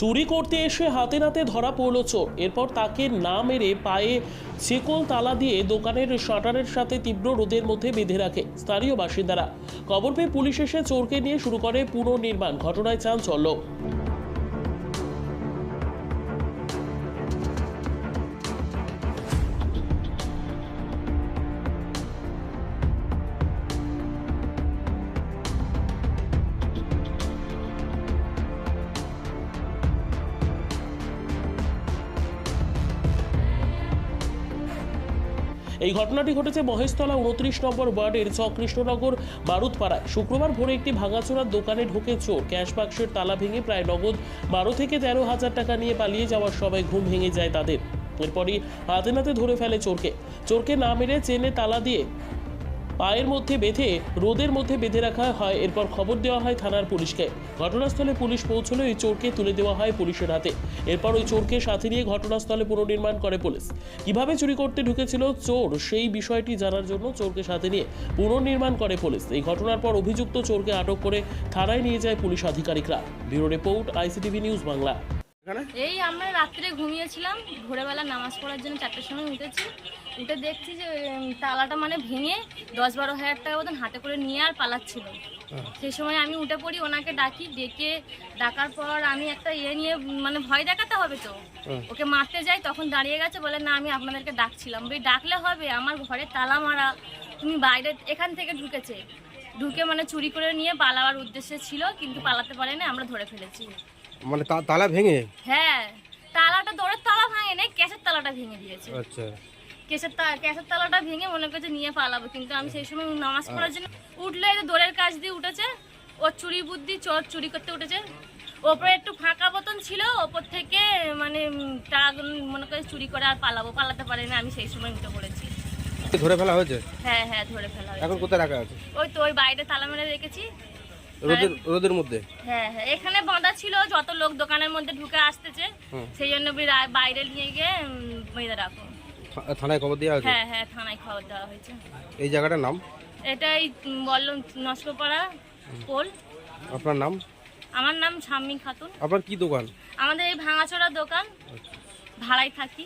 চুরি করতে এসে হাতে নাতে ধরা পড়ল চোর। এরপর তাকে না মেরে পায়ে সেকল তালা দিয়ে দোকানের শাটারের সাথে তীব্র রোদের মধ্যে বেঁধে রাখে স্থানীয় বাসিন্দারা। খবর পেয়ে পুলিশ এসে চোরকে নিয়ে শুরু করে পুনর্নির্মাণ। ঘটনায় চাঞ্চল্য। এই ঘটনাটি ঘটেছে মহেশতলা উনত্রিশ নম্বর ওয়ার্ডের চকৃষ্ণনগর বারুদপাড়ায়। শুক্রবার ভোরে একটি ভাঙাচোরার দোকানে ঢুকে চোর। ক্যাশ বাক্সের তালা ভেঙে প্রায় নগদ বারো থেকে তেরো হাজার টাকা নিয়ে পালিয়ে যাওয়ার সময় ঘুম ভেঙে যায় তাদের। এরপরই হাতে নাতে ধরে ফেলে চোরকে। চোরকে না মেরে চেনে তালা দিয়ে পায়ের মধ্যে বেঁধে, রোদের মধ্যে বেঁধে রাখা হয়। এরপর খবর দেওয়া হয় থানার পুলিশকে। ঘটনাস্থলে পুলিশ পৌঁছলে ওই চোরকে তুলে দেওয়া হয় পুলিশের হাতে। এরপর ওই চোরকে সাথে নিয়ে ঘটনাস্থলে পুনর্নির্মাণ করে পুলিশ। কীভাবে চুরি করতে ঢুকেছিল চোর, সেই বিষয়টি জানার জন্য চোরকে সাথে নিয়ে পুনর্নির্মাণ করে পুলিশ। এই ঘটনার পর অভিযুক্ত চোরকে আটক করে থানায় নিয়ে যায় পুলিশ আধিকারিকরা। Bureau report ICTV news Bangla. এই আমরা রাত্রে ঘুমিয়েছিলাম ভোরবেলা নামাজ পড়ার জন্য চারটের সময় উঠেছি। উঠে দেখছি যে তালাটা মানে ভেঙে দশ বারো হাজার টাকা মতন হাতে করে নিয়ে আর পালাচ্ছিল। সেই সময় আমি উঠে পড়ি ওনাকে ডাকি ডেকে ডাকার পর আমি একটা ইয়ে নিয়ে মানে ভয় দেখাতে হবে তো। ওকে মারতে যাই তখন দাঁড়িয়ে গেছে বলে না আমি আপনাদেরকে ডাকছিলাম। বলি ডাকলে হবে আমার ঘরে তালা মারা তুমি বাইরে এখান থেকে ঢুকেছে। ঢুকে মানে চুরি করে নিয়ে পালাবার উদ্দেশ্যে ছিল কিন্তু পালাতে পারেনি আমরা ধরে ফেলেছি। মানে তালা ভেঙে? হ্যাঁ তালাটা দৌড়ের তালা ভাঙে নেই ক্যাশের তালাটা ভেঙে দিয়েছে। আচ্ছা। কেসের তা ক্যাশের তালাটা ভেঙে মনে করছে নিয়ে পালাবো কিন্তু আমি সেই সময় নামাজ পড়ার জন্য উঠলে যে কাজ দিয়ে উঠেছে ওর চুরি বুদ্ধি চোর চুরি করতে উঠেছে। ওপরে একটু ফাঁকা মতন ছিল ওপর থেকে মানে উম, মনে করে চুরি করে আর পালাবো পালাতে পারে না আমি সেই সময় উঠে পড়েছি। ধরে ফেলা হয়েছে? হ্যাঁ হ্যাঁ ধরে ফেলা হয়েছে। এখন কোথায় রাখা আছে? ওই তো ওই বাইরে তালা মেরে রেখেছি। রোদের রোদের মধ্যে? হ্যাঁ হ্যাঁ। এখানে বাঁধা ছিল যত লোক দোকানের মধ্যে ঢুকে আসতেছে সেই জন্য বাইরে নিয়ে গিয়ে বেঁধে রাখো। থানায় খবর দেওয়া হয়েছে? হ্যাঁ হ্যাঁ থানায় খবর দেওয়া হয়েছে। এই জায়গাটার নাম? এটাই বললাম নষ্টপাড়া পোল। আপনার নাম? আমার নাম শাম্মী খাতুন। আপনার কি দোকান? আমাদের এই ভাঙাচোরা দোকান। ভাড়ায় থাকি।